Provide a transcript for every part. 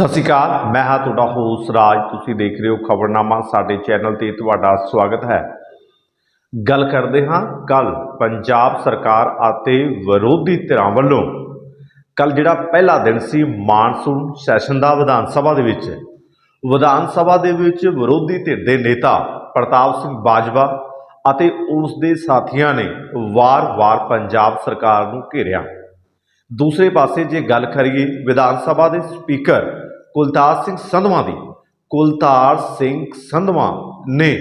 ਸਤਿ ਸ਼੍ਰੀ ਅਕਾਲ, ਮੈਂ ਹਾਂ ਤੁਹਾਡਾ ਹੋਸ ਰਾਜ। ਤੁਸੀਂ ਦੇਖ ਰਹੇ ਹੋ ਖਬਰਨਾਮਾ, ਸਾਡੇ ਚੈਨਲ ਤੇ ਤੁਹਾਡਾ ਸਵਾਗਤ ਹੈ। ਗੱਲ ਕਰਦੇ ਹਾਂ ਕੱਲ ਪੰਜਾਬ ਸਰਕਾਰ ਅਤੇ ਵਿਰੋਧੀ ਧਿਰਾਂ ਵੱਲੋਂ। ਕੱਲ ਜਿਹੜਾ ਪਹਿਲਾ ਦਿਨ ਸੀ ਮਾਨਸੂਨ ਸੈਸ਼ਨ ਦਾ ਵਿਧਾਨ ਸਭਾ ਦੇ ਵਿੱਚ। ਵਿਧਾਨ ਸਭਾ ਦੇ ਵਿੱਚ ਵਿਰੋਧੀ ਧਿਰ ਦੇ ਨੇਤਾ ਪ੍ਰਤਾਪ ਸਿੰਘ ਬਾਜਵਾ ਅਤੇ ਉਸ ਦੇ ਸਾਥੀਆਂ ਨੇ ਵਾਰ-ਵਾਰ ਪੰਜਾਬ ਸਰਕਾਰ ਨੂੰ ਘੇਰਿਆ। ਦੂਸਰੇ ਪਾਸੇ ਜੇ ਗੱਲ ਕਰੀਏ ਵਿਧਾਨ ਸਭਾ ਦੇ ਸਪੀਕਰ ਕੁਲਤਾਰ ਸਿੰਘ ਸੰਧਵਾ ਦੀ। ਕੁਲਤਾਰ ਸਿੰਘ ਸੰਧਵਾ ਨੇ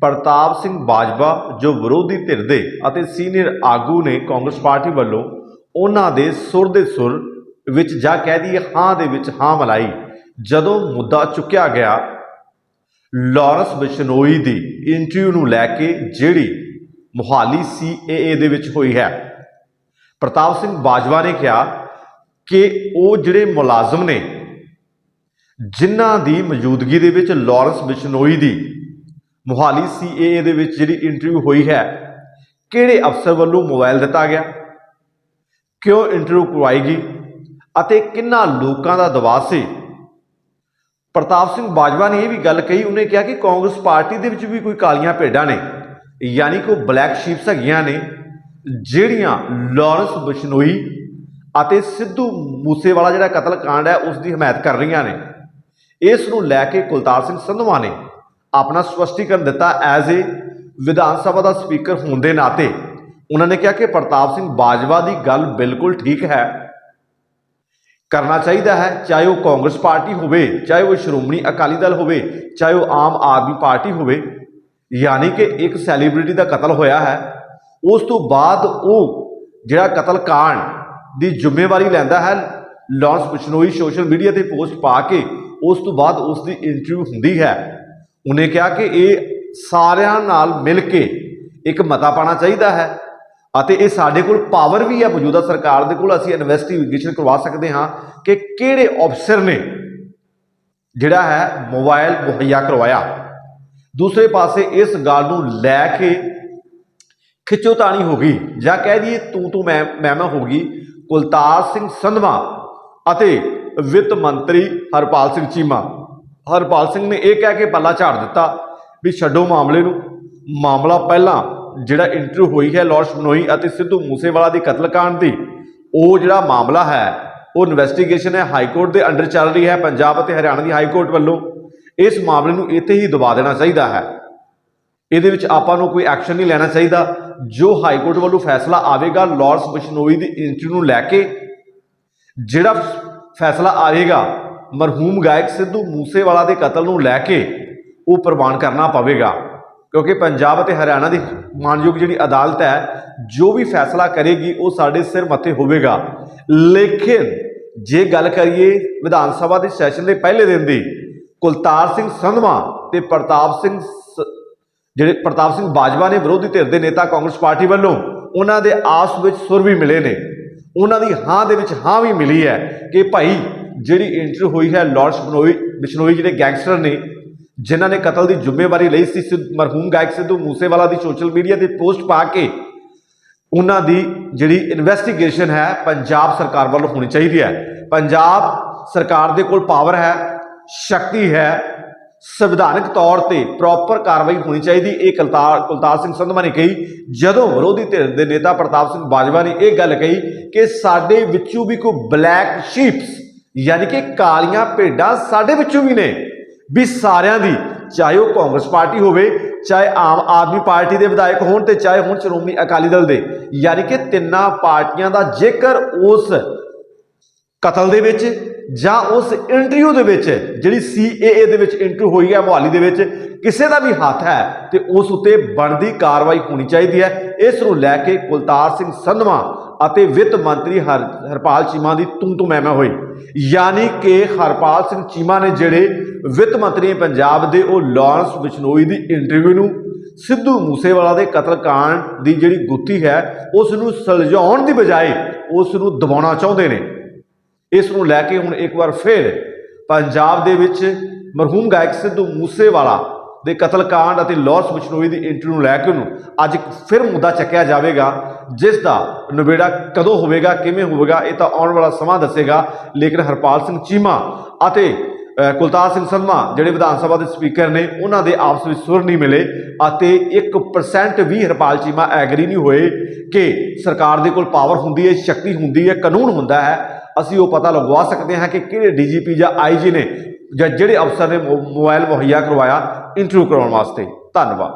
ਪ੍ਰਤਾਪ ਸਿੰਘ ਬਾਜਵਾ, ਜੋ ਵਿਰੋਧੀ ਧਿਰ ਦੇ ਅਤੇ ਸੀਨੀਅਰ ਆਗੂ ਨੇ ਕਾਂਗਰਸ ਪਾਰਟੀ ਵੱਲੋਂ ਉਹਨਾਂ ਦੇ ਸੁਰ ਦੇ ਸੁਰ ਵਿੱਚ ਜਾਂ ਕਹਿ ਦਈਏ ਹਾਂ ਦੇ ਵਿੱਚ ਹਾਂ ਮਲਾਈ, ਜਦੋਂ ਮੁੱਦਾ ਚੁੱਕਿਆ ਗਿਆ, ਲਾਰੈਂਸ ਬਿਸ਼ਨੋਈ ਦੀ ਇੰਟਰਵਿਊ ਨੂੰ ਲੈ ਕੇ ਜਿਹੜੀ ਮੁਹਾਲੀ ਸੀਏਏ ਦੇ ਵਿੱਚ ਹੋਈ ਹੈ। ਪ੍ਰਤਾਪ ਸਿੰਘ ਬਾਜਵਾ ਨੇ ਕਿਹਾ ਕਿ ਉਹ ਜਿਹੜੇ ਮੁਲਾਜ਼ਮ ਨੇ ਜਿਨ੍ਹਾਂ ਦੀ ਮੌਜੂਦਗੀ ਦੇ ਵਿੱਚ ਲਾਰੈਂਸ ਬਿਸ਼ਨੋਈ ਦੀ ਮੁਹਾਲੀ ਸੀਏਏ ਦੇ ਵਿੱਚ ਜਿਹੜੀ ਇੰਟਰਵਿਊ ਹੋਈ ਹੈ, ਕਿਹੜੇ ਅਫਸਰ ਵੱਲੋਂ ਮੋਬਾਈਲ ਦਿੱਤਾ ਗਿਆ? ਕਿਉਂ ਇੰਟਰਵਿਊ ਕਰਵਾਈ ਗਈ? ਅਤੇ ਕਿੰਨਾ ਲੋਕਾਂ ਦਾ ਦਬਾਅ ਸੀ? ਪ੍ਰਤਾਪ ਸਿੰਘ ਬਾਜਵਾ ਨੇ ਇਹ ਵੀ ਗੱਲ ਕਹੀ, ਉਹਨੇ ਕਿਹਾ ਕਿ ਕਾਂਗਰਸ ਪਾਰਟੀ ਦੇ ਵਿੱਚ ਵੀ ਕੋਈ ਕਾਲੀਆਂ ਭੇਡਾਂ ਨੇ, ਯਾਨੀ ਕਿ ਉਹ ਬਲੈਕ ਸ਼ੀਪਸ ਹੈਗੀਆਂ ਨੇ, ਜਿਹੜੀਆਂ ਲਾਰੈਂਸ ਬਿਸ਼ਨੋਈ ਅਤੇ ਸਿੱਧੂ ਮੂਸੇਵਾਲਾ ਜਿਹੜਾ ਕਤਲ ਕਾਂਡ ਹੈ, ਉਸ ਦੀ ਹਮਾਇਤ ਕਰ ਰਹੀਆਂ ਨੇ। ਇਸ ਨੂੰ ਲੈ ਕੇ ਕੁਲਤਾਰ ਸਿੰਘ ਸੰਧਵਾ ਨੇ ਆਪਣਾ ਸਪਸ਼ਟੀਕਰਨ ਦਿੱਤਾ as a Vidhan Sabha the speaker ਹੋਣ ਦੇ ਨਾਤੇ। ਉਹਨਾਂ ਨੇ ਕਿਹਾ ਕਿ ਪ੍ਰਤਾਪ ਸਿੰਘ ਬਾਜਵਾ ਦੀ ਗੱਲ ਬਿਲਕੁਲ ਠੀਕ ਹੈ। ਕਰਨਾ ਚਾਹੀਦਾ ਹੈ, ਚਾਹੇ ਉਹ ਕਾਂਗਰਸ ਪਾਰਟੀ ਹੋਵੇ, ਚਾਹੇ ਉਹ ਸ਼੍ਰੋਮਣੀ ਅਕਾਲੀ ਦਲ ਹੋਵੇ, ਚਾਹੇ ਉਹ ਆਮ ਆਦਮੀ ਪਾਰਟੀ ਹੋਵੇ, ਯਾਨੀ ਕਿ ਇੱਕ ਸੈਲੀਬ੍ਰਿਟੀ ਦਾ ਕਤਲ ਹੋਇਆ ਹੈ। ਉਸ ਤੋਂ ਬਾਅਦ ਉਹ ਜਿਹੜਾ ਕਤਲ ਕਾਂਡ ਦੀ ਜ਼ਿੰਮੇਵਾਰੀ ਲੈਂਦਾ ਹੈ, ਲਾਰੈਂਸ ਬਿਸ਼ਨੋਈ ਸੋਸ਼ਲ ਮੀਡੀਆ ਤੇ ਪੋਸਟ ਪਾ ਕੇ ਉਸ ਤੋਂ ਬਾਅਦ ਉਸ ਦੀ ਇੰਟਰਵਿਊ ਹੁੰਦੀ ਹੈ। ਉਹਨੇ ਕਿਹਾ ਕਿ ਇਹ ਸਾਰਿਆਂ ਨਾਲ ਮਿਲ ਕੇ ਇੱਕ ਮਤਾ ਪਾਣਾ ਚਾਹੀਦਾ ਹੈ ਅਤੇ ਇਹ ਸਾਡੇ ਕੋਲ ਪਾਵਰ ਵੀ ਹੈ ਮੌਜੂਦਾ ਸਰਕਾਰ ਦੇ ਕੋਲ। ਅਸੀਂ ਇਨਵੈਸਟੀਗੇਸ਼ਨ ਕਰਵਾ ਸਕਦੇ ਹਾਂ ਕਿ ਕਿਹੜੇ ਅਫਸਰ ਨੇ ਜਿਹੜਾ ਹੈ ਮੋਬਾਈਲ ਮੁਹੱਈਆ ਕਰਵਾਇਆ। ਦੂਸਰੇ ਪਾਸੇ ਇਸ ਗੱਲ ਨੂੰ ਲੈ ਕੇ ਖਿੱਚੋਤਾਣੀ ਹੋ ਗਈ ਜਾਂ ਕਹਿ ਦਈਏ ਤੂੰ ਤੂੰ ਮੈਂ ਮੈਂ ਮੈਂ ਹੋ ਗਈ ਕੁਲਤਾਰ ਸਿੰਘ ਸੰਧਵਾ ਅਤੇ ਵਿੱਤ ਮੰਤਰੀ ਹਰਪਾਲ ਸਿੰਘ ਚੀਮਾ। ਹਰਪਾਲ ਸਿੰਘ ਨੇ ਇਹ ਕਹਿ ਕੇ ਪੱਲਾ ਝਾੜ ਦਿੱਤਾ ਵੀ ਛੱਡੋ ਮਾਮਲੇ ਨੂੰ। ਮਾਮਲਾ ਪਹਿਲਾਂ ਜਿਹੜਾ ਇੰਟਰਵਿਊ ਹੋਈ ਹੈ ਲਾਰੈਂਸ ਬਨੋਈ ਅਤੇ ਸਿੱਧੂ ਮੂਸੇਵਾਲਾ ਦੀ ਕਤਲकांड ਦੀ, ਉਹ ਜਿਹੜਾ ਮਾਮਲਾ ਹੈ, ਉਹ ਇਨਵੈਸਟੀਗੇਸ਼ਨ ਹੈ ਹਾਈ ਕੋਰਟ ਦੇ ਅੰਡਰ ਚੱਲ ਰਹੀ ਹੈ, ਪੰਜਾਬ ਅਤੇ ਹਰਿਆਣਾ ਦੀ ਹਾਈ ਕੋਰਟ ਵੱਲੋਂ। ਇਸ ਮਾਮਲੇ ਨੂੰ ਇੱਥੇ ਹੀ ਦਬਾ ਦੇਣਾ ਚਾਹੀਦਾ ਹੈ। ਇਹਦੇ ਵਿੱਚ ਆਪਾਂ ਨੂੰ ਕੋਈ ਐਕਸ਼ਨ ਨਹੀਂ ਲੈਣਾ ਚਾਹੀਦਾ। ਜੋ ਹਾਈ ਕੋਰਟ ਵੱਲੋਂ ਫੈਸਲਾ ਆਵੇਗਾ ਲਾਰੈਂਸ ਬਿਸ਼ਨੋਈ ਦੀ ਇੰਟਰਵਿਊ ਨੂੰ ਲੈ ਕੇ, ਜਿਹੜਾ ਫੈਸਲਾ ਆਵੇਗਾ ਮਰਹੂਮ ਗਾਇਕ ਸਿੱਧੂ ਮੂਸੇਵਾਲਾ ਦੇ ਕਤਲ ਨੂੰ ਲੈ ਕੇ ਉਹ ਪ੍ਰਵਾਨ ਕਰਨਾ ਪਵੇਗਾ। ਕਿਉਂਕਿ ਪੰਜਾਬ ਅਤੇ ਹਰਿਆਣਾ ਦੀ ਮਾਨਯੋਗ ਜਿਹੜੀ ਅਦਾਲਤ ਹੈ, ਜੋ ਵੀ ਫੈਸਲਾ ਕਰੇਗੀ, ਉਹ ਸਾਡੇ ਸਿਰ ਮੱਥੇ ਹੋਵੇਗਾ। ਲੇਕਿਨ ਜੇ ਗੱਲ ਕਰੀਏ ਵਿਧਾਨ ਸਭਾ ਦੇ ਸੈਸ਼ਨ ਦੇ ਪਹਿਲੇ ਦਿਨ ਦੀ, ਕੁਲਤਾਰ ਸਿੰਘ ਸੰਧਵਾ ਤੇ ਪ੍ਰਤਾਪ ਸਿੰਘ ਸ- ਜਿਹੜੇ ਪ੍ਰਤਾਪ ਸਿੰਘ ਬਾਜਵਾ ਨੇ ਵਿਰੋਧੀ ਧਿਰ ਦੇ ਨੇਤਾ ਕਾਂਗਰਸ ਪਾਰਟੀ ਵੱਲੋਂ, ਉਹਨਾਂ ਦੇ ਆਸ ਵਿੱਚ ਸੁਰ ਵੀ ਮਿਲੇ ਨੇ। ਉਹਨਾਂ ਦੀ ਹਾਂ ਦੇ ਵਿੱਚ ਹਾਂ ਵੀ ਮਿਲੀ ਹੈ ਕਿ ਭਾਈ ਜਿਹੜੀ ਇੰਟਰਵਿਊ ਹੋਈ ਹੈ ਲਾਰੈਂਸ ਬਨੋਈ ਬਿਸ਼ਨੋਈ ਜਿਹੜੇ ਗੈਂਗਸਟਰ ਨੇ, ਜਿਨ੍ਹਾਂ ਨੇ ਕਤਲ ਦੀ ਜ਼ਿੰਮੇਵਾਰੀ ਲਈ ਸੀ, ਸਿੱਧ- ਮਰਹੂਮ ਗਾਇਕ ਸਿੱਧੂ ਮੂਸੇਵਾਲਾ ਦੀ ਸੋਸ਼ਲ ਮੀਡੀਆ ਤੇ ਪੋਸਟ ਪਾ ਕੇ ਉਹਨਾਂ ਦੀ ਜਿਹੜੀ ਇਨਵੈਸਟੀਗੇਸ਼ਨ ਹੈ ਪੰਜਾਬ ਸਰਕਾਰ ਵੱਲੋਂ ਹੋਣੀ ਚਾਹੀਦੀ ਹੈ। ਪੰਜਾਬ ਸਰਕਾਰ ਦੇ ਕੋਲ ਪਾਵਰ ਹੈ, ਸ਼ਕਤੀ ਹੈ ਸੰਵਿਧਾਨਕ ਤੌਰ ਤੇ ਪ੍ਰੋਪਰ ਕਾਰਵਾਈ ਹੋਣੀ ਚਾਹੀਦੀ। ਇਹ ਕੁਲਤਾਰ ਕੁਲਤਾਰ ਸਿੰਘ ਸੰਧਵਾ ਨੇ ਕਹੀ, ਜਦੋਂ ਵਿਰੋਧੀ ਧਿਰ ਦੇ ਨੇਤਾ ਪ੍ਰਤਾਪ ਸਿੰਘ ਬਾਜਵਾ ਨੇ ਇਹ ਗੱਲ ਕਹੀ ਕਿ ਸਾਡੇ ਵਿੱਚੋਂ ਵੀ ਕੋਈ ਬਲੈਕ ਸ਼ੀਪਸ ਯਾਨੀ ਕਿ ਕਾਲੀਆਂ ਭੇਡਾਂ ਸਾਡੇ ਵਿੱਚੋਂ ਵੀ ਨੇ, ਵੀ ਸਾਰਿਆਂ ਦੀ, ਚਾਹੇ ਉਹ ਕਾਂਗਰਸ ਪਾਰਟੀ ਹੋਵੇ, ਚਾਹੇ ਆਮ ਆਦਮੀ ਪਾਰਟੀ ਦੇ ਵਿਧਾਇਕ ਹੋਣ ਤੇ ਚਾਹੇ ਹੁਣ ਸ਼੍ਰੋਮਣੀ ਅਕਾਲੀ ਦਲ ਦੇ। ਯਾਨੀ ਕਿ ਤਿੰਨਾਂ ਪਾਰਟੀਆਂ ਦਾ ਜੇਕਰ ਉਸ ਕਤਲ ਦੇ ਵਿੱਚ ਜਾਂ ਉਸ ਇੰਟਰਵਿਊ ਦੇ ਵਿੱਚ, ਜਿਹੜੀ ਸੀਏਏ ਦੇ ਵਿੱਚ ਇੰਟਰਵਿਊ ਹੋਈ ਹੈ, ਮੁਹਾਲੀ ਦੇ ਵਿੱਚ, ਕਿਸੇ ਦਾ ਵੀ ਹੱਥ ਹੈ ਤੇ ਉਸ ਉੱਤੇ ਬਣਦੀ ਕਾਰਵਾਈ ਹੋਣੀ ਚਾਹੀਦੀ ਹੈ। ਇਸ ਨੂੰ ਲੈ ਕੇ ਕੁਲਤਾਰ ਸਿੰਘ ਸੰਧਵਾ ਅਤੇ ਵਿੱਤ ਮੰਤਰੀ ਹਰ, ਹਰਪਾਲ ਚੀਮਾ ਦੀ ਤੂੰ ਤੂੰ ਮੈਂ ਮੈਂ ਹੋਈ। ਯਾਨੀ ਕਿ ਹਰਪਾਲ ਸਿੰਘ ਚੀਮਾ ਨੇ ਜਿਹੜੇ ਵਿੱਤ ਮੰਤਰੀ ਪੰਜਾਬ ਦੇ, ਉਹ ਲਾਰੈਂਸ ਬਿਸ਼ਨੋਈ ਦੀ ਇੰਟਰਵਿਊ ਨੂੰ ਸਿੱਧੂ ਮੂਸੇਵਾਲਾ ਦੇ ਕਤਲकांड ਦੀ ਜਿਹੜੀ ਗੁੱਥੀ ਹੈ, ਉਸ ਨੂੰ ਸੁਲਝਾਉਣ ਦੀ ਬਜਾਏ ਉਸ ਨੂੰ ਦਬਾਉਣਾ ਚਾਹੁੰਦੇ ਨੇ। ਇਸ ਨੂੰ ਲੈ ਕੇ ਹੁਣ ਇੱਕ ਵਾਰ ਫਿਰ ਪੰਜਾਬ ਦੇ ਵਿੱਚ ਮਰਹੂਮ ਗਾਇਕ ਸਿੱਧੂ ਮੂਸੇਵਾਲਾ ਦੇ ਕਤਲकांड ਅਤੇ ਲਾਰੈਂਸ ਬਿਸ਼ਨੋਈ ਦੀ ਇੰਟਰਵਿਊ ਨੂੰ ਲੈ ਕੇ ਉਹਨੂੰ ਅੱਜ ਫਿਰ ਮੁੱਦਾ ਚੱਕਿਆ ਜਾਵੇਗਾ, ਜਿਸ ਦਾ ਨਿਬੇੜਾ ਕਦੋਂ ਹੋਵੇਗਾ, ਕਿਵੇਂ ਹੋਵੇਗਾ, ਇਹ ਤਾਂ ਆਉਣ ਵਾਲਾ ਸਮਾਂ ਦੱਸੇਗਾ। ਲੇਕਿਨ ਹਰਪਾਲ ਸਿੰਘ ਚੀਮਾ ਅਤੇ ਕੁਲਤਾਰ ਸਿੰਘ ਸੰਧਮਾ ਜਿਹੜੇ ਵਿਧਾਨ ਸਭਾ ਦੇ ਸਪੀਕਰ ਨੇ, ਉਹਨਾਂ ਦੇ ਆਪਸ ਵਿੱਚ ਸੁਰ ਨਹੀਂ ਮਿਲੇ ਅਤੇ 1% ਵੀ ਹਰਪਾਲ ਚੀਮਾ ਐਗਰੀ ਨਹੀਂ ਹੋਏ ਕਿ ਸਰਕਾਰ ਦੇ ਕੋਲ ਪਾਵਰ ਹੁੰਦੀ ਹੈ, ਸ਼ਕਤੀ ਹੁੰਦੀ ਹੈ, ਕਾਨੂੰਨ ਹੁੰਦਾ ਹੈ। ਅਸੀਂ ਉਹ ਪਤਾ ਲਗਵਾ ਸਕਦੇ ਹਾਂ ਕਿ ਕਿਹੜੇ ਡੀਜੀਪੀ ਜਾਂ ਆਈਜੀ ਨੇ ਜਾਂ ਜਿਹੜੇ ਅਫਸਰ ਨੇ ਮੋ- ਮੋਬਾਈਲ ਮੁਹੱਈਆ ਕਰਵਾਇਆ ਇੰਟਰਵਿਊ ਕਰਾਉਣ ਵਾਸਤੇ। ਧੰਨਵਾਦ।